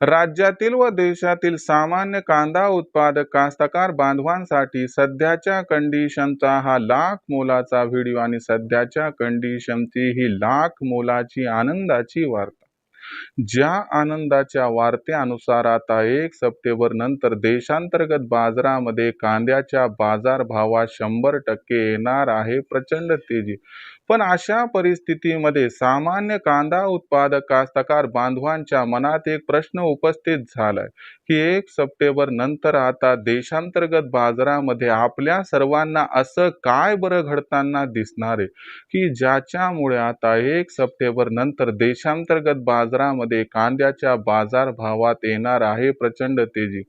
राज्यातील व देशातील सामान्य कांदा उत्पादक कास्तकार बांधवांसाठी सध्याच्या कंडिशनचा हा लाख मोलाचा व्हिडिओ आणि सध्याच्या कंडिशनची ही लाख मोलाची आनंदाची वार्ता. ज्या आनंदाच्या वार्त्यानुसार आता एक सप्टेंबर नंतर देशांतर्गत बाजारामध्ये कांद्याच्या बाजारभावात शंभर टक्के येणार आहे प्रचंड तेजी. पण अशा परिस्थितीमध्ये सामान्य कांदा उत्पादक कास्तकार बांधवांच्या मनात एक प्रश्न उपस्थित झालाय की एक सप्टेंबर नंतर आता देशांतर्गत बाजारामध्ये आपल्या सर्वांना असं काय बरं घडताना दिसणार आहे? की ज्याच्यामुळे आता एक सप्टेंबर नंतर देशांतर्गत बाजारामध्ये कांद्याच्या बाजारभावात येणार आहे प्रचंड तेजी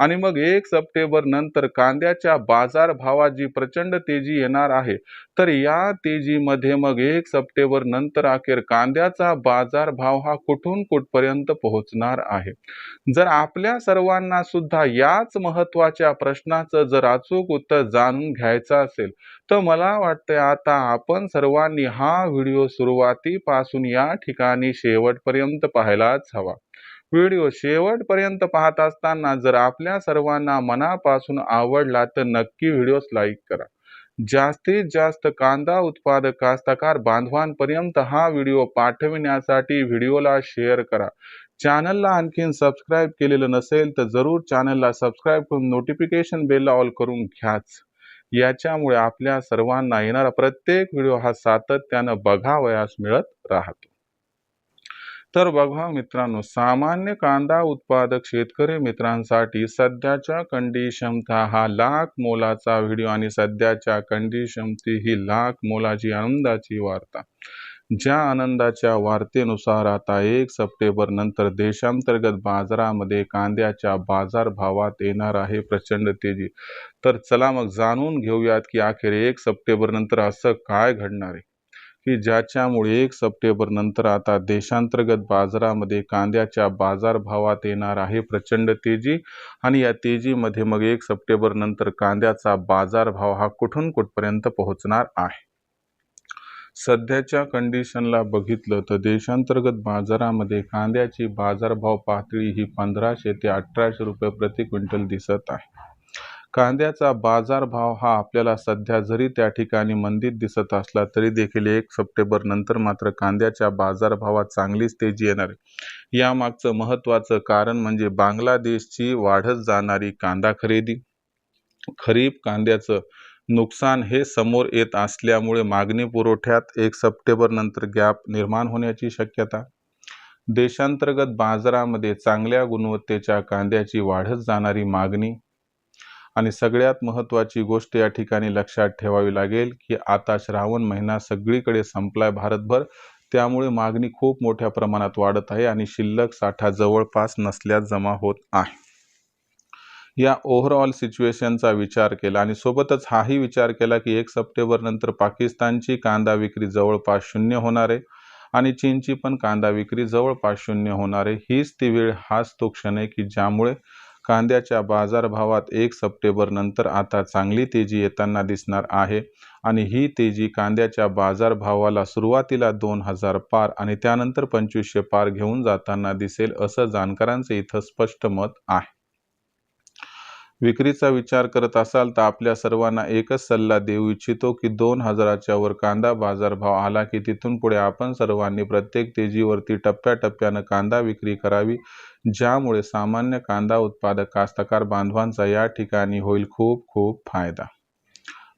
आणि मग एक सप्टेंबर नंतर कांद्याच्या बाजारभावात जी प्रचंड तेजी येणार आहे तर या तेजीमध्ये मग एक सप्टेंबर नंतर अखेर कांद्याचा बाजारभाव हा कुठून कुठपर्यंत पोहोचणार आहे? जर आपल्या सर्वांना सुद्धा याच महत्त्वाच्या प्रश्नाचं जर अचूक उत्तर जाणून घ्यायचं असेल तर मला वाटतंय आता आपण सर्वांनी हा व्हिडिओ सुरुवातीपासून या ठिकाणी शेवटपर्यंत पाहायलाच हवा. व्हिडिओ शेवटपर्यंत पाहत असताना जर आपल्या सर्वांना मनापासून आवडला तर नक्की व्हिडिओस लाईक करा. जास्तीत जास्त कांदा उत्पादक कास्तकार बांधवांपर्यंत हा व्हिडिओ पाठविण्यासाठी व्हिडिओला शेअर करा. चॅनलला आणखीन सबस्क्राईब केलेलं नसेल तर जरूर चॅनलला सबस्क्राईब करून नोटिफिकेशन बेलला ऑल करून घ्याच. याच्यामुळे आपल्या सर्वांना येणारा प्रत्येक व्हिडिओ हा सातत्यानं बघावयास मिळत राहतो. तर बघा मित्रांनो सामान्य कांदा उत्पादक शेतकरी मित्रांसाठी सध्याच्या कंडी क्षमता हा लाख मोलाचा व्हिडिओ आणि सध्याच्या कंडिशनची ही लाख मोलाची आनंदाची वार्ता. ज्या आनंदाच्या वार्तेनुसार आता एक सप्टेंबर नंतर देशांतर्गत बाजारामध्ये कांद्याच्या बाजारभावात येणार आहे प्रचंड तेजी. तर चला मग जाणून घेऊयात की अखेर एक सप्टेंबर नंतर असं काय घडणार आहे. की ज्याच्यामुळे एक सप्टेंबर नंतर आता देशांतर्गत बाजारामध्ये कांद्याच्या बाजारभावात येणार आहे प्रचंड तेजी आणि या तेजीमध्ये मग एक सप्टेंबर नंतर कांद्याचा बाजारभाव हा कुठून कुठपर्यंत पोहोचणार आहे? सध्याच्या कंडिशनला बघितलं तर देशांतर्गत बाजारामध्ये कांद्याची बाजारभाव पातळी ही पंधराशे ते अठराशे रुपये प्रति क्विंटल दिसत आहे. कांद्याचा बाजारभाव हा आपल्याला सध्या जरी त्या ठिकाणी मंदीत दिसत असला तरी देखील एक सप्टेंबर नंतर मात्र कांद्याच्या बाजारभावात चांगलीच तेजी येणार आहे. यामागचं महत्त्वाचं कारण म्हणजे बांगलादेशची वाढत जाणारी कांदा खरेदी. खरीप कांद्याचं नुकसान हे समोर येत असल्यामुळे मागणी पुरवठ्यात एक सप्टेंबर नंतर गॅप निर्माण होण्याची शक्यता. देशांतर्गत बाजारामध्ये चांगल्या गुणवत्तेच्या कांद्याची वाढत जाणारी मागणी आणि सगळ्यात महत्त्वाची गोष्ट या ठिकाणी लक्षात ठेवावी लागेल की आता श्रावण महिना सगळीकडे संपलाय भारतभर. त्यामुळे मागणी खूप मोठ्या प्रमाणात वाढत आहे आणि शिल्लक साठा जवळपास नसल्यास जमा होत आहे. या ओव्हरऑल सिच्युएशनचा विचार केला आणि सोबतच हाही विचार केला की एक सप्टेंबर नंतर पाकिस्तानची कांदा विक्री जवळपास शून्य होणार आहे आणि चीनची पण कांदा विक्री जवळपास शून्य होणार आहे. हीच ती वेळ हाच तो क्षण आहे की ज्यामुळे कांद्याच्या बाजारभावात एक सप्टेंबर नंतर आता चांगली तेजी येताना दिसणार आहे आणि ही तेजी कांद्याच्या बाजारभावाला सुरुवातीला दोन हजार पार आणि त्यानंतर पंचवीसशे पार घेऊन जाताना दिसेल असं जाणकारांचं इथं स्पष्ट मत आहे. विक्रीचा विचार करत असाल तर आपल्या सर्वांना एकच सल्ला देऊ इच्छितो की दोन हजाराच्या वर कांदा बाजारभाव आला की तिथून पुढे आपण सर्वांनी प्रत्येक तेजीवरती टप्प्याटप्प्यानं कांदा विक्री करावी ज्यामुळे सामान्य कांदा उत्पादक कास्तकार बांधवांचा या ठिकाणी होईल खूप खूप फायदा.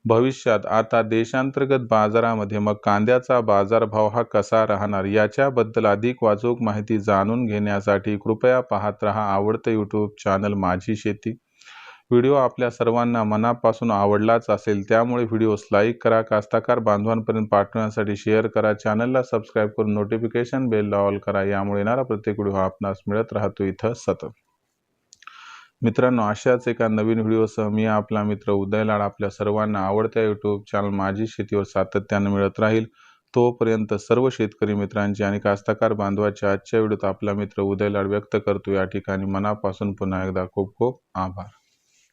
भविष्यात आता देशांतर्गत बाजारामध्ये मग कांद्याचा बाजारभाव हा कसा राहणार याच्याबद्दल अधिक वाचूक माहिती जाणून घेण्यासाठी कृपया पाहत रहा आवडतं यूट्यूब चॅनल माझी शेती. व्हिडिओ आपल्या सर्वांना मनापासून आवडलाच असेल त्यामुळे व्हिडिओस लाईक करा कास्ताकार बांधवांपर्यंत पाठवण्यासाठी शेअर करा चॅनलला सबस्क्राईब करून नोटिफिकेशन बेल ऑल करा यामुळे येणारा प्रत्येक व्हिडिओ आपणास मिळत राहतो इथं सतत. मित्रांनो अशाच एका नवीन व्हिडिओसह मी आपला मित्र उदय लाड आपल्या सर्वांना आवडत्या यूट्यूब चॅनल माझी शेतीवर सातत्यानं मिळत राहील. तोपर्यंत सर्व शेतकरी मित्रांचे आणि कास्तकार बांधवाच्या आजच्या व्हिडिओत आपला मित्र उदय लाड व्यक्त करतो. या ठिकाणी मनापासून पुन्हा एकदा खूप खूप आभार.